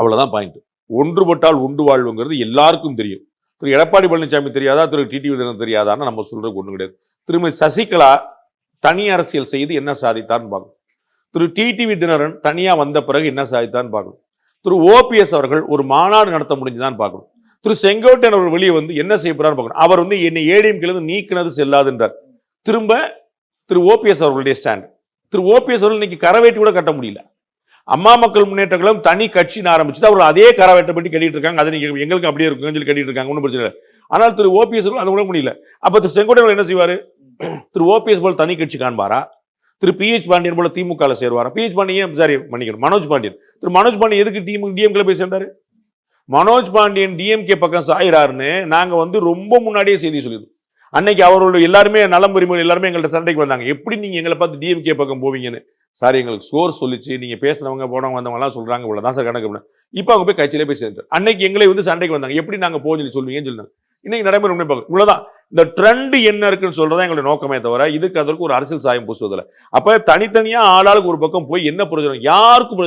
அவ்வளோதான் பாயிண்ட் ஒன்றுபட்டால் உண்டு வாழ்வுங்கிறது எல்லாருக்கும் தெரியும். திரு எடப்பாடி பழனிசாமி தெரியாதா? திரு டிடிவி தினம் தெரியாதான்னு நம்ம சொல்றது ஒன்றும் கிடையாது. திருமதி சசிகலா தனி அரசியல் செய்து என்ன சாதித்தான்னு பார்க்கணும். திரு டிடிவி தினரன் தனியாக வந்த பிறகு என்ன சாதித்தான்னு பார்க்கணும். திரு ஓபிஎஸ் அவர்கள் ஒரு மாநாடு நடத்த முடிஞ்சுதான் பார்க்கணும். திரு செங்கோட்டையன் அவர்கள் வெளியே வந்து என்ன செய்ய போறான்னு பார்க்கணும். அவர் வந்து என்னை ஏடிஎம்கிலிருந்து நீக்கினது செல்லாதுன்றார். திரும்ப திரு ஓபிஎஸ் அவர்களுடைய ஸ்டாண்ட் திரு ஓபிஎஸ் அவர்கள் இன்னைக்கு கரவேட்டி கூட கட்ட முடியல. அம்மா மக்கள் முன்னேற்ற கழகம் தனி கட்சின்னு ஆரம்பிச்சுட்டு அவர்கள் அதே கரவேட்டை பற்றி கட்டிட்டு இருக்காங்க. அது நீங்க எங்களுக்கு அப்படியே இருக்குன்னு சொல்லி கட்டிட்டு இருக்காங்க. ஒன்றும் பிரச்சனை இல்லை. ஆனால் திரு ஓபிஎஸ்களும் அவர்கள் அது கூட முடியல. அப்ப திரு செங்கோட்டையில் என்ன செய்வாரு? திரு ஓபிஎஸ் போல தனி கட்சி காண்பாரா? திரு பிஹெச் பாண்டியன் போல திமுகவில் சேருவாரா? பிஹெச் பாண்டியன் சாரி மன்னிக்கணும் மனோஜ் பாண்டியன். திரு மனோஜ் பாண்டியன் எதுக்கு டிஎம் டிஎம்கே போய் சேர்ந்தாரு? மனோஜ் பாண்டியன் டிஎம்கே பக்கம் சாயிறாருன்னு நாங்க வந்து ரொம்ப முன்னாடியே செய்தி சொல்லியிருந்தோம். அன்னைக்கு அவரோட எல்லாருமே நலம் உரிமைகள் எல்லாருமே எங்கள்கிட்ட சண்டைக்கு வந்தாங்க. எப்படி நீங்க எங்களை பார்த்து டிஎம்கே பக்கம் போவீங்கன்னு? சார் எங்களுக்கு ஸ்கோர் சொல்லிச்சு நீங்க பேசுனவங்க போனவங்க வந்தவங்கலாம் சொல்கிறாங்க சொல்றாங்க இவ்வளவுதான் சார் கணக்கு பண்ண. இப்ப அவங்க போய் கட்சியிலே போய் சேர்ந்து அன்னைக்கு எங்களை வந்து சண்டைக்கு வந்தாங்க. எப்படி நாங்க போக சொல்லி சொல்லுவீங்கன்னு சொன்னாங்க இன்னைக்கு நடைமுறை உண்மை பார்க்கணும். இவ்வளோதான் இந்த ட்ரெண்ட் என்ன இருக்குன்னு சொல்றதா எங்களுடைய நோக்கமே தவிர இதுக்கு அதற்கு ஒரு அரசியல் சாயம் பூசுவதில்லை. அப்ப தனித்தனியா ஆளாளுக்கு ஒரு பக்கம் போய் என்ன பிரயோஜனம் யாருக்கும்